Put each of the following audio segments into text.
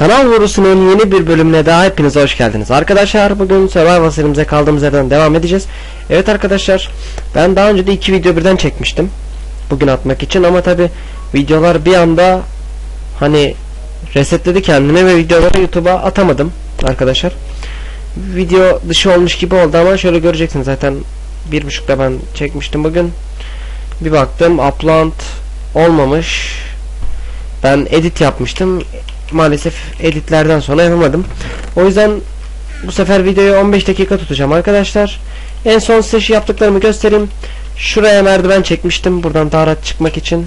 Kanal Vurusu'nun yeni bir bölümüne daha hepiniz hoş geldiniz. Arkadaşlar bugün Survival serimize kaldığımız yerden devam edeceğiz. Evet arkadaşlar ben daha önce de iki video birden çekmiştim. Bugün atmak için ama tabi videolar bir anda hani resetledi kendini ve videoları YouTube'a atamadım arkadaşlar. Video dışı olmuş gibi oldu ama şöyle göreceksiniz zaten bir buçukta ben çekmiştim bugün. Bir baktım upload olmamış. Ben edit yapmıştım maalesef editlerden sonra yapamadım. O yüzden bu sefer videoyu 15 dakika tutacağım arkadaşlar. En son size şu yaptıklarımı göstereyim. Şuraya merdiven çekmiştim buradan daha rahat çıkmak için.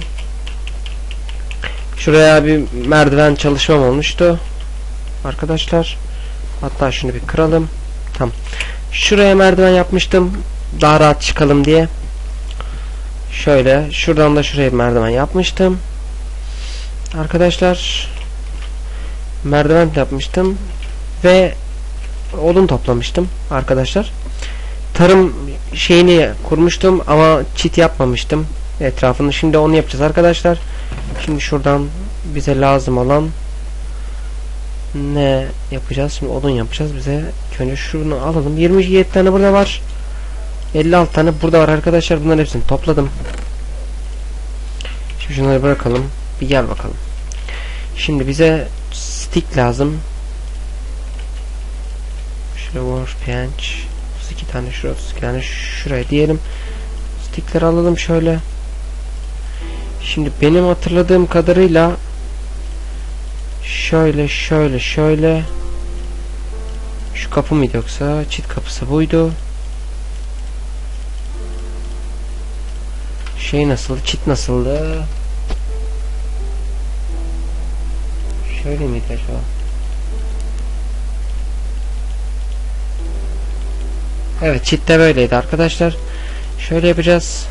Şuraya bir merdiven çalışmam olmuştu. Arkadaşlar. Hatta şunu bir kıralım. Tamam. Şuraya merdiven yapmıştım. Daha rahat çıkalım diye. Şöyle. Şuradan da şuraya merdiven yapmıştım. Arkadaşlar merdiven yapmıştım ve odun toplamıştım arkadaşlar. Tarım şeyini kurmuştum ama çit yapmamıştım etrafını. Şimdi onu yapacağız arkadaşlar. Şimdi şuradan bize lazım olan ne yapacağız? Şimdi odun yapacağız. Bize önce şunu alalım. 27 tane burada var. 56 tane burada var arkadaşlar. Bunların hepsini topladım. Şimdi şunları bırakalım. Bir gel bakalım. Şimdi bize stick lazım. Şöyle workbench. 32 tane şuraya 32 tane şuraya diyelim. Stickleri alalım şöyle. Şimdi benim hatırladığım kadarıyla şöyle şöyle şöyle şu kapı mıydı yoksa çit kapısı buydu. Şey nasıl? Çit nasıldı? Şöyle miydi acaba? Evet çit de böyleydi arkadaşlar. Şöyle yapacağız.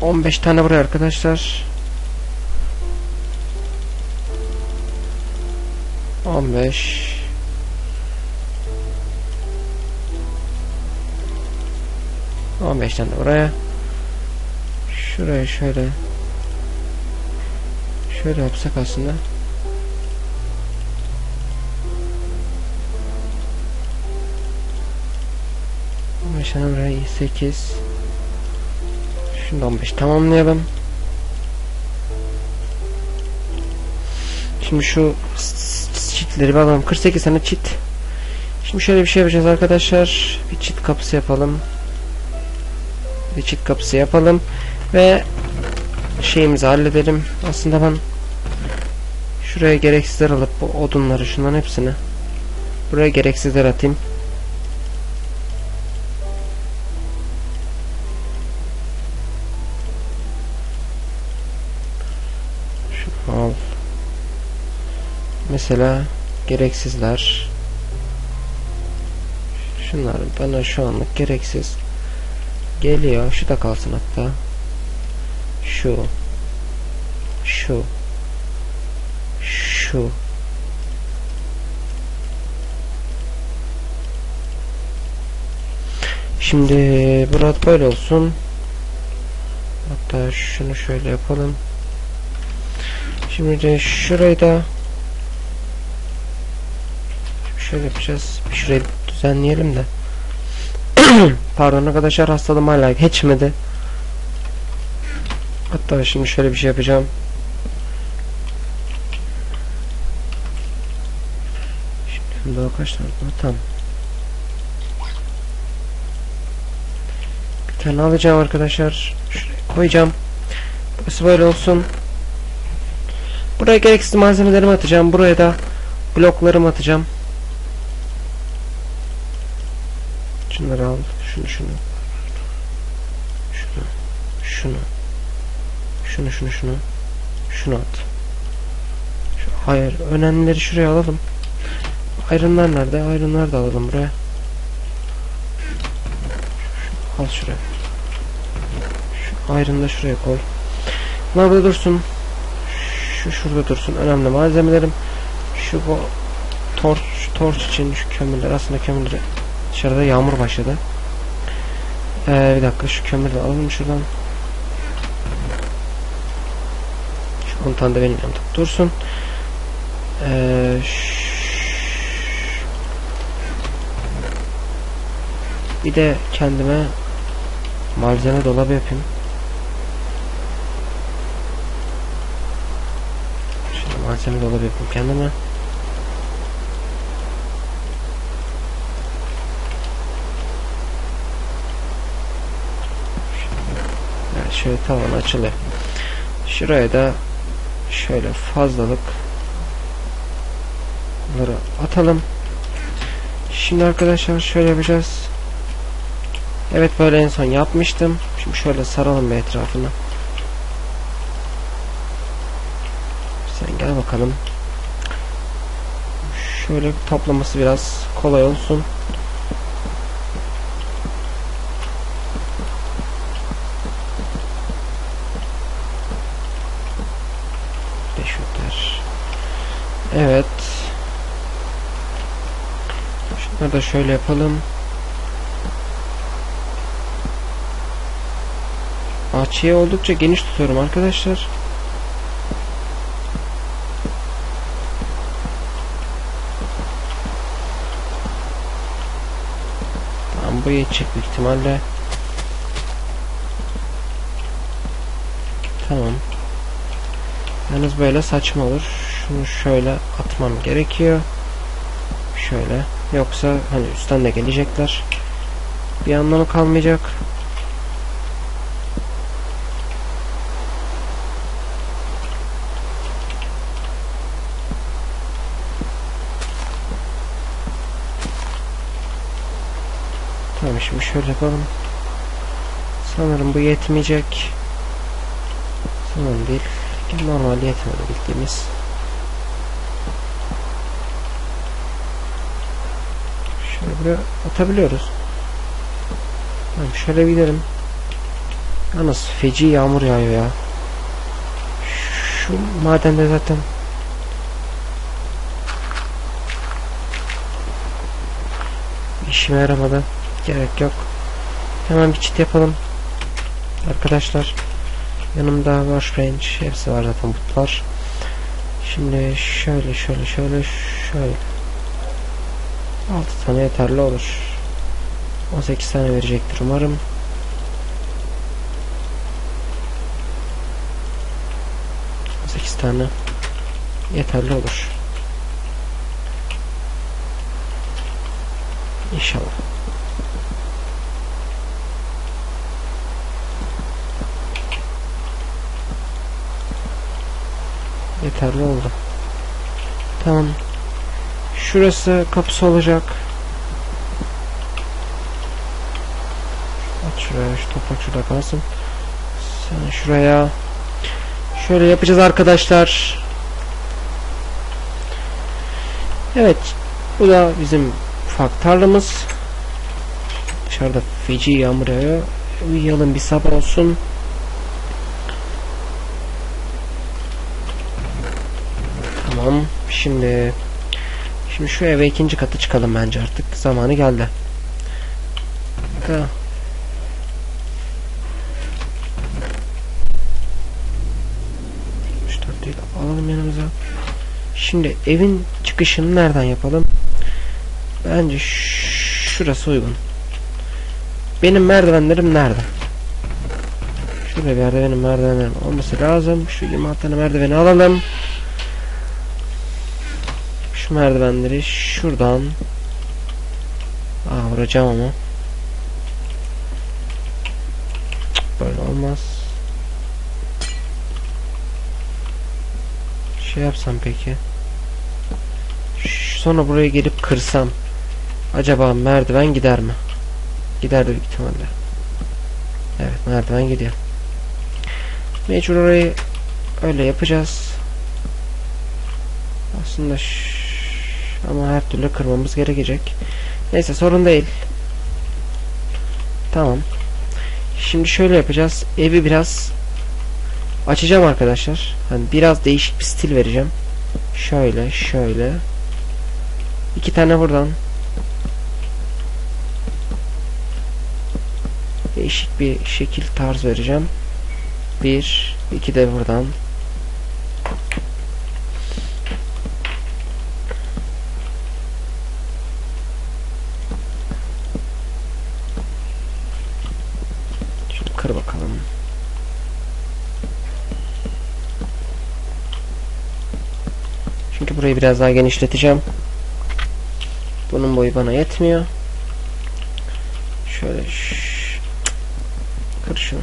15 tane buraya arkadaşlar. 15 15 tane buraya. Şuraya şöyle Şöyle yapsak aslında. Beş buraya 8 Şunu 15 tamamlayalım. Şimdi şu çitleri bir alalım. 48 tane çit. Şimdi şöyle bir şey yapacağız arkadaşlar. Bir çit kapısı yapalım. Bir çit kapısı yapalım. Ve şeyimizi halledelim. Aslında ben şuraya gereksizler alıp bu odunları şunların hepsini buraya gereksizler atayım. Al. Mesela gereksizler şunlar bana şu anlık gereksiz geliyor. Şu da kalsın hatta şu şu şu. Şimdi burada böyle olsun. Hatta şunu şöyle yapalım. Şimdi de şurayı da şöyle yapacağız. Şurayı düzenleyelim de. Pardon arkadaşlar hastalığım hala geçmedi Hatta şimdi şöyle bir şey yapacağım. Şimdi daha kaç tane var? Tamam. Bir tane alacağım arkadaşlar. Şuraya koyacağım. Burası böyle olsun. Buraya gereksiz malzemelerimi atacağım. Buraya da bloklarımı atacağım. Şunları al. Şunu şunu. Şunu. Şunu. Şunu şunu şunu. Şunu at. Hayır. Önemlileri şuraya alalım. Ayrınlar nerede? Ayrınlar da alalım buraya. Al şuraya. Şu ayrını da şuraya koy. Bunlar burada dursun. Şu şurada dursun. Önemli malzemelerim. Şu bu torç, torç için şu kömürler. Aslında kömürleri dışarıda yağmur başladı. Ee, bir dakika şu kömürü alalım şuradan. 10 tane de benim yanımda dursun. Ee, bir de kendime malzeme dolabı yapayım. Şimdi malzeme dolabı yapayım kendime. Şöyle tavan açılıyor. Şuraya da şöyle fazlalık bunları atalım. Şimdi arkadaşlar şöyle yapacağız. Evet böyle en son yapmıştım. Şimdi şöyle saralım bir etrafını. Sen gel bakalım. Şöyle toplaması biraz kolay olsun. Evet. Şunları da şöyle yapalım. Bahçeyi oldukça geniş tutuyorum arkadaşlar. Tamam bu yetecek büyük ihtimalle. Tamam. Yalnız böyle saçma olur. Şunu şöyle atmam gerekiyor. Şöyle. Yoksa hani üstten de gelecekler. Bir anlamı kalmayacak. Tamam şimdi şöyle yapalım. Sanırım bu yetmeyecek. Sanırım değil. Normal yetmedi bildiğimiz. Şöyle buraya atabiliyoruz. Tamam şöyle bir gidelim. Yalnız feci yağmur yağıyor ya. Şu madende zaten işime yaramadı. Gerek yok. Hemen bir çit yapalım. Arkadaşlar. Yanımda Warfrange hepsi var zaten butlar. Şimdi şöyle şöyle şöyle şöyle. 6 tane yeterli olur. 18 tane verecektir umarım. Sekiz tane yeterli olur. İnşallah. Yeterli oldu. Tamam. Şurası kapısı olacak. At şuraya şu toprak şurada kalsın. Sen şuraya. Şöyle yapacağız arkadaşlar. Evet. Bu da bizim ufak tarlamız. Dışarıda feci yağmur yağıyor. Uyuyalım bir sabah olsun. Tamam. Şimdi şimdi şu eve ikinci katı çıkalım bence artık. Zamanı geldi. Da. Alalım yanımıza. Şimdi evin çıkışını nereden yapalım? Bence şurası uygun. Benim merdivenlerim nerede? Şurada bir yerde benim merdivenlerim olması lazım. Şu 26 tane merdiveni alalım. Şu merdivenleri şuradan. Aa vuracağım ama. Böyle olmaz. Şey yapsam peki? Sonra buraya gelip kırsam Acaba merdiven gider mi? Gider de büyük ihtimalle. Evet merdiven gidiyor. Mecbur orayı Öyle yapacağız. Aslında ş- ama her türlü kırmamız gerekecek. Neyse sorun değil. Tamam. Şimdi şöyle yapacağız. Evi biraz açacağım arkadaşlar. Hani biraz değişik bir stil vereceğim. Şöyle, şöyle. İki tane buradan. Değişik bir şekil tarz vereceğim. Bir, iki de buradan. Çünkü burayı biraz daha genişleteceğim. Bunun boyu bana yetmiyor. Şöyle kır şunu.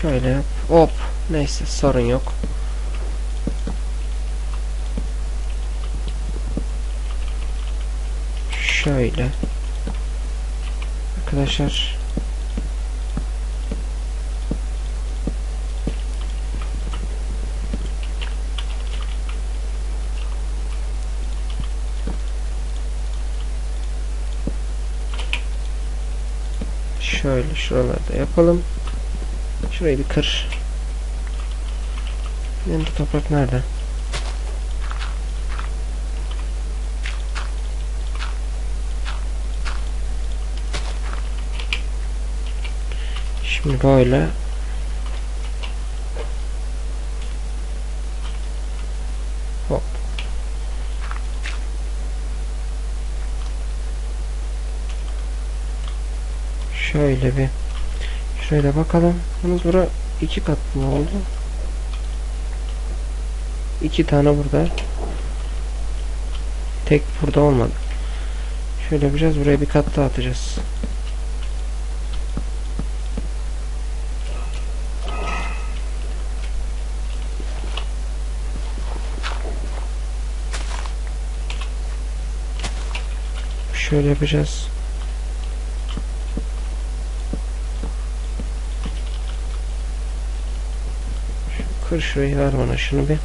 Şöyle yap. Hop. Neyse sorun yok. Şöyle. Arkadaşlar Şöyle şuralarda yapalım. Şurayı bir kır. Benim de toprak nerede? Şimdi böyle Hop. Şöyle bir da bakalım. Yalnız bura iki kat mı oldu? İki tane burada. Tek burada olmadı. Şöyle yapacağız. Buraya bir kat daha atacağız. Şöyle yapacağız. Kır şurayı ver bana şunu bir.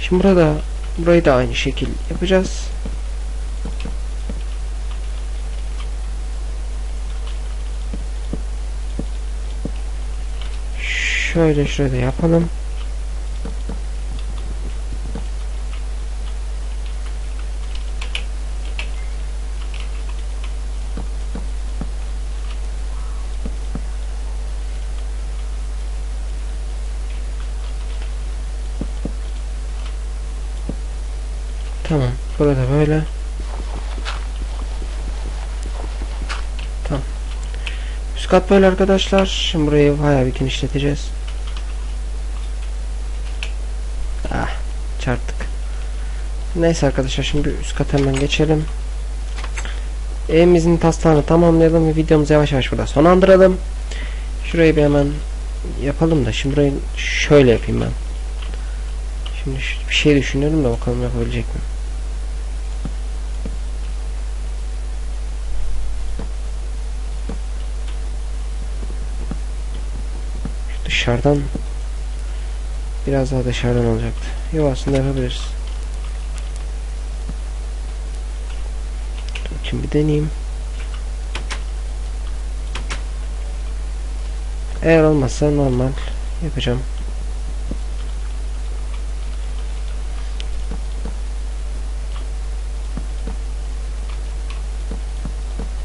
Şimdi burada burayı da aynı şekil yapacağız. Şöyle şurada yapalım. Tamam. Burada böyle. Tamam. Üst kat böyle arkadaşlar. Şimdi burayı bayağı bir genişleteceğiz. Ah. Çarptık. Neyse arkadaşlar şimdi üst kata hemen geçelim. Evimizin taslağını tamamlayalım ve videomuzu yavaş yavaş burada sonlandıralım. Şurayı bir hemen yapalım da şimdi burayı şöyle yapayım ben. Şimdi bir şey düşünüyorum da bakalım yapabilecek mi? Şu dışarıdan biraz daha dışarıdan olacaktı. Yok aslında yapabiliriz. Bakayım bir deneyeyim. Eğer olmazsa normal yapacağım.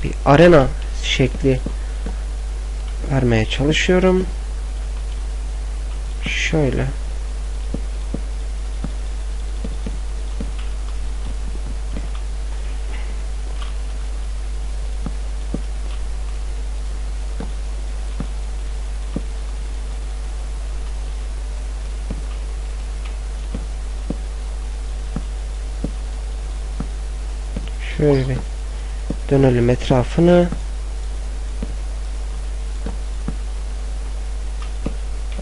bir arena şekli vermeye çalışıyorum. Şöyle. Şöyle bir dönelim etrafını.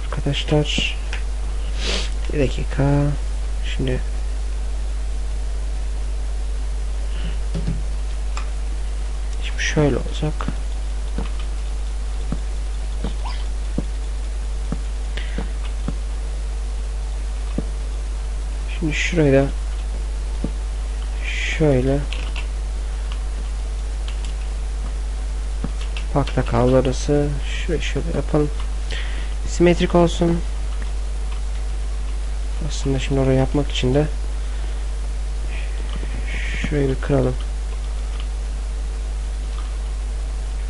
Arkadaşlar bir dakika şimdi şimdi şöyle olacak. Şimdi şurayı da şöyle Pakta kablo arası şöyle şöyle yapalım. Simetrik olsun. Aslında şimdi orayı yapmak için de şurayı bir kıralım.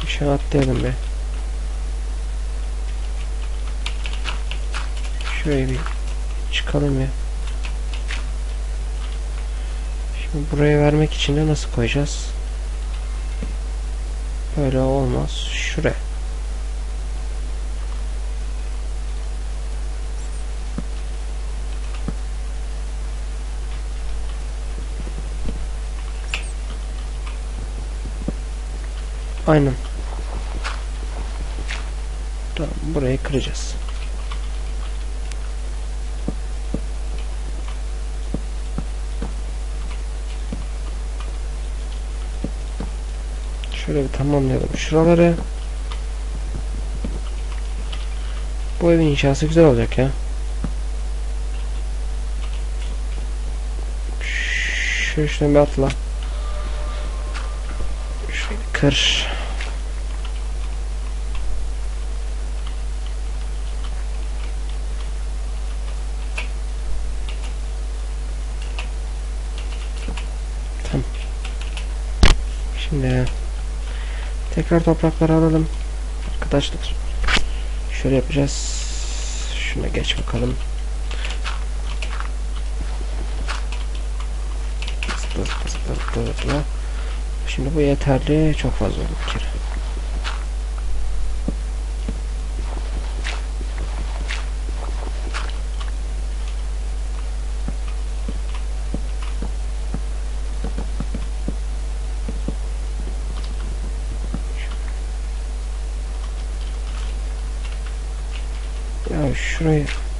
Aşağı atlayalım be. Şurayı bir çıkalım ya. Şimdi buraya vermek için de nasıl koyacağız? Böyle olmaz. Şuraya. Aynen. Tamam burayı kıracağız. Şöyle bir tamamlayalım şuraları. Bu evin inşası güzel olacak ya. Şöyle şuradan bir atla. Şöyle kır. Şimdi tekrar toprakları alalım. Arkadaşlar. Şöyle yapacağız. Şuna geç bakalım. Şimdi bu yeterli. Çok fazla oldu bir. Ya şurayı bir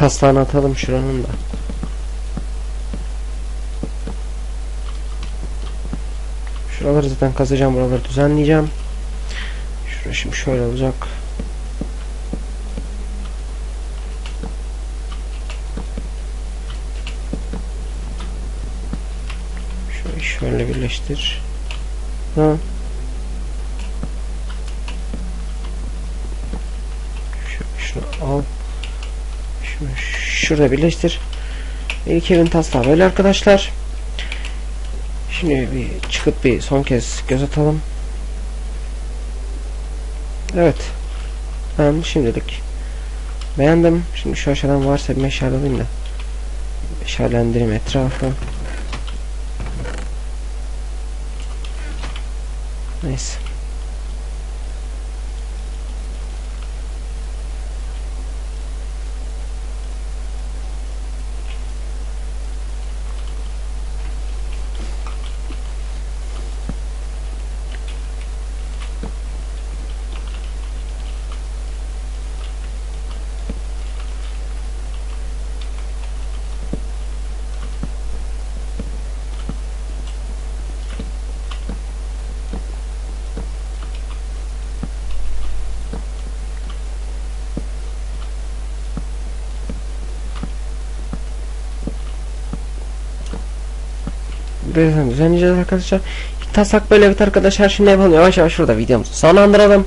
taslağını atalım şuranın da. Şuraları zaten kazacağım, buraları düzenleyeceğim. Şurası şimdi şöyle olacak. Şöyle şöyle birleştir. Ha. Şöyle şunu al. Şurada birleştir. İlk evin taslağı böyle arkadaşlar. Şimdi bir çıkıp bir son kez göz atalım. Evet. Ben şimdilik beğendim. Şimdi şu aşağıdan varsa bir meşale alayım da meşalendireyim etrafı. Neyse. Birazdan düzenleyeceğiz arkadaşlar. Tasak böyle evet arkadaşlar şimdi yapalım yavaş yavaş şurada videomuzu sonlandıralım.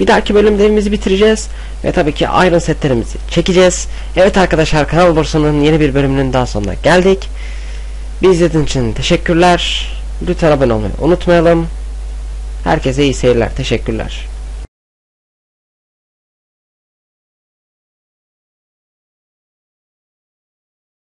Bir dahaki bölümde bitireceğiz. Ve tabii ki Iron setlerimizi çekeceğiz. Evet arkadaşlar Kanal Borsa'nın yeni bir bölümünün daha sonuna geldik. Bizi izlediğiniz için teşekkürler. Lütfen abone olmayı unutmayalım. Herkese iyi seyirler. Teşekkürler.